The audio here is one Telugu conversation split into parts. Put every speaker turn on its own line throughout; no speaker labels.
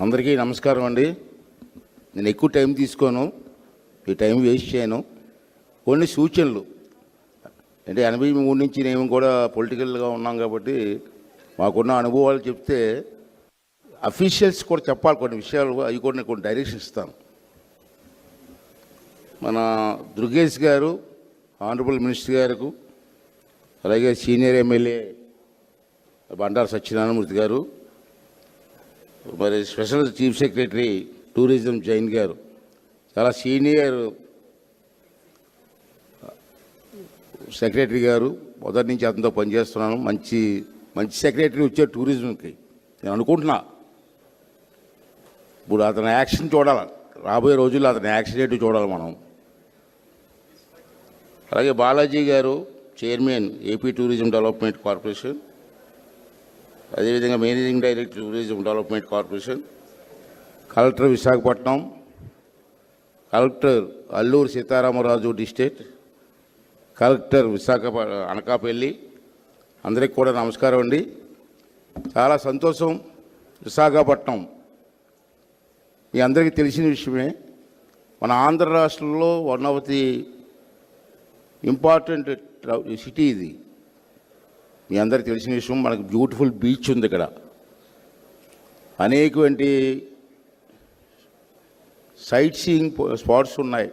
అందరికీ నమస్కారం అండి. నేను ఎక్కువ టైం తీసుకోను. ఈ టైం వేస్ట్ చేయను. కొన్ని సూచనలు. అంటే ఎనభై మూడు నుంచి నేను కూడా పొలిటికల్గా ఉన్నాం కాబట్టి మాకున్న అనుభవాలు చెప్తే అఫీషియల్స్ కూడా చెప్పాలి. కొన్ని విషయాలు అవి కూడా నేను కొన్ని డైరెక్షన్ ఇస్తాను. మన దుర్గేష్ గారు ఆనరబుల్ మినిస్టర్ గారికి అలాగే సీనియర్ ఎమ్మెల్యే బండారు సత్యనారాయణమూర్తి గారు మరి special chief secretary tourism Jain గారు చాలా సీనియర్ సెక్రటరీ గారు మొదటి నుంచి అతనితో పనిచేస్తున్నాను. మంచి మంచి సెక్రటరీ వచ్చే టూరిజంకి నేను అనుకుంటున్నా. ఇప్పుడు అతని యాక్షన్ చూడాలి. రాబోయే రోజుల్లో అతని యాక్షన్ ఏంటో చూడాలి మనం. అలాగే బాలాజీ గారు chairman AP tourism development corporation అదేవిధంగా managing director tourism development corporation collector Visakhapatnam collector Alluri Sitaramaraju district collector Visakha Anakapalli అందరికి కూడా నమస్కారం అండి. చాలా సంతోషం విశాఖపట్నం. మీ అందరికీ తెలిసిన విషయమే మన ఆంధ్ర రాష్ట్రంలో one of the important city ఇది. మీ అందరికి తెలిసిన విషయం మనకు బ్యూటిఫుల్ బీచ్ ఉంది ఇక్కడ. అనేకవంటి సైట్ సీయింగ్ స్పాట్స్ ఉన్నాయి.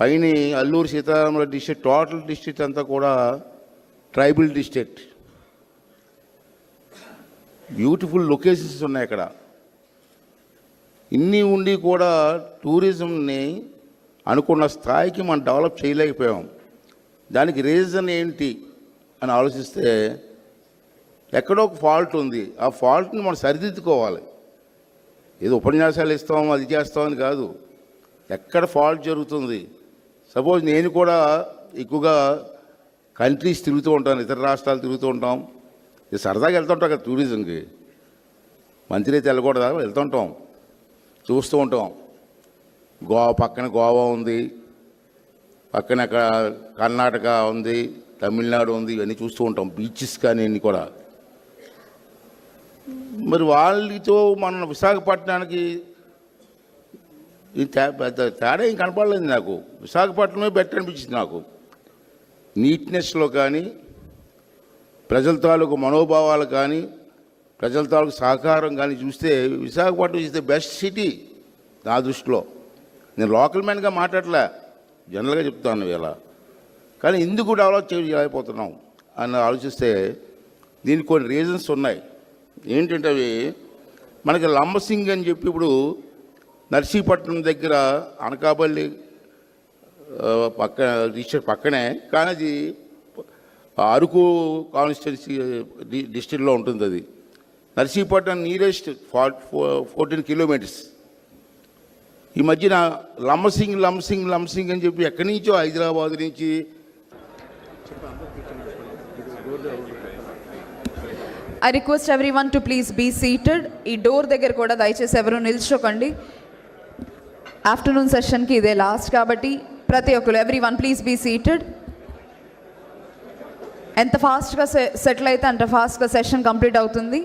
పైన Alluri Sitaramaraju district total district అంతా కూడా ట్రైబల్ డిస్ట్రిక్ట్. బ్యూటిఫుల్ లొకేషన్స్ ఉన్నాయి ఇక్కడ ఇన్ని ఉండి కూడా టూరిజంని అనుకున్న స్థాయికి మనం డెవలప్ చేయలేకపోయాం. దానికి రీజన్ ఏంటి అని ఆలోచిస్తే ఎక్కడో ఒక ఫాల్ట్ ఉంది. ఆ ఫాల్ట్ని మనం సరిదిద్దుకోవాలి. ఏదో ఉపన్యాసాలు ఇస్తాం అది చేస్తామని కాదు. ఎక్కడ ఫాల్ట్ జరుగుతుంది? సపోజ్ నేను కూడా ఎక్కువగా కంట్రీస్ తిరుగుతూ ఉంటాను ఇతర రాష్ట్రాలు తిరుగుతూ ఉంటాం. ఇది సరదాగా వెళ్తుంటాం కదా టూరిజంకి మంచినీతి వెళ్ళకూడదా? వెళ్తుంటాం. చూస్తూ ఉంటాం. గోవా పక్కన గోవా ఉంది. పక్కన అక్కడ కర్ణాటక ఉంది తమిళనాడు ఉంది ఇవన్నీ చూస్తూ ఉంటాం. బీచెస్ కానీ ఇన్ని కూడా. మరి వాళ్ళతో మన విశాఖపట్నానికి ఈ పెద్ద తేడా ఏం కనపడలేదు నాకు. విశాఖపట్నమే బెటర్ అనిపించింది నాకు. నీట్నెస్లో కానీ ప్రజల తాలూకు మనోభావాలు కానీ ప్రజల తాలూకు సహకారం కానీ చూస్తే Visakhapatnam is the best city నా దృష్టిలో. నేను లోకల్ మ్యాన్గా మాట్లాడలే. జనరల్గా చెప్తాను ఇలా కానీ ఎందుకు డెవలప్ చేయలేకపోతున్నాం అని ఆలోచిస్తే దీనికి కొన్ని రీజన్స్ ఉన్నాయి. ఏంటంటే అవి మనకి లంబసింగ్ అని చెప్పి ఇప్పుడు నర్సీపట్నం దగ్గర అనకాపల్లి పక్క డిస్ట్రిక్ట్ పక్కనే కానీ అది అరకు కాన్స్టిట్యున్సీ డిస్టిక్లో ఉంటుంది అది. Narsipatnam nearest fourteen kilometres. ఈ మధ్యన లమ్సింగ్ లమ్సింగ్ లమ్సింగ్ అని చెప్పి ఎక్కడి నుంచో హైదరాబాద్ నుంచి
I request everyone to please be seated ఈ డోర్ దగ్గర కూడా దయచేసి ఎవరు నిల్చోకండి. ఆఫ్టర్నూన్ సెషన్కి ఇదే లాస్ట్ కాబట్టి ప్రతి ఒక్కరు everyone please be seated ఎంత ఫాస్ట్గా సెటిల్ అయితే అంత ఫాస్ట్గా సెషన్ కంప్లీట్ అవుతుంది.